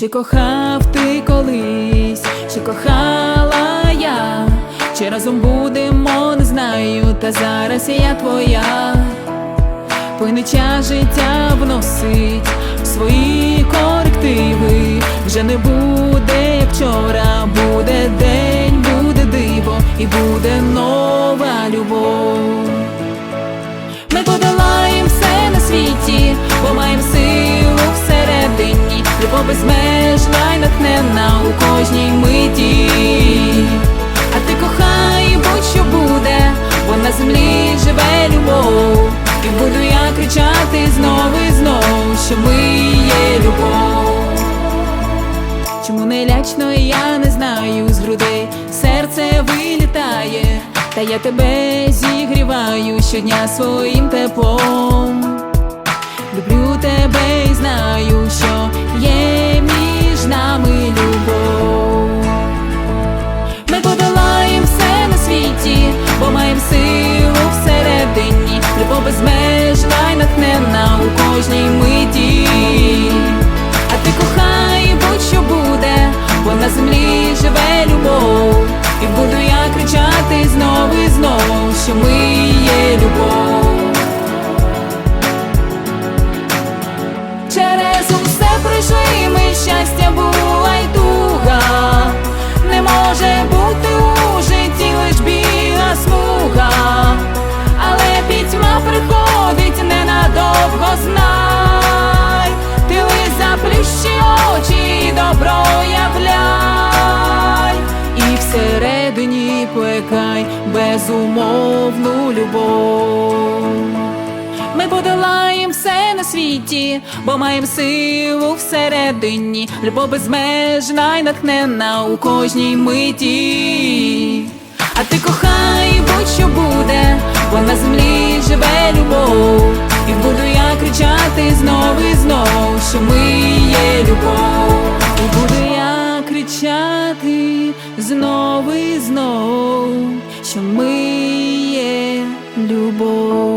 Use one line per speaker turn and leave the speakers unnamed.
Чи кохав ти колись, чи кохала я, чи разом будемо, не знаю, та зараз я твоя. Пониття життя вносить свої корективи. Вже не буде, як вчора, буде день, буде диво, і буде нова любов. Ми подолаєм все на світі, бо маєм силу всередині, любов безмежна й натхненна у кожній миті. А ти кохай, будь-що буде, бо на землі живе любов. І буду я кричати знову і знов, що ми є любов. Чому не лячно, я не знаю з грудей, серце вилітає, та я тебе зігріваю щодня своїм теплом. Всередині плекай безумовну любов. Ми подолаєм все на світі, бо маєм силу всередині, любов безмежна й натхненна у кожній миті. А ти кохай, будь-що буде, бо на землі живе любов. І буду я кричати знову і знов, що ми є любов. І буду я кричати знову і знов, що ми є любов.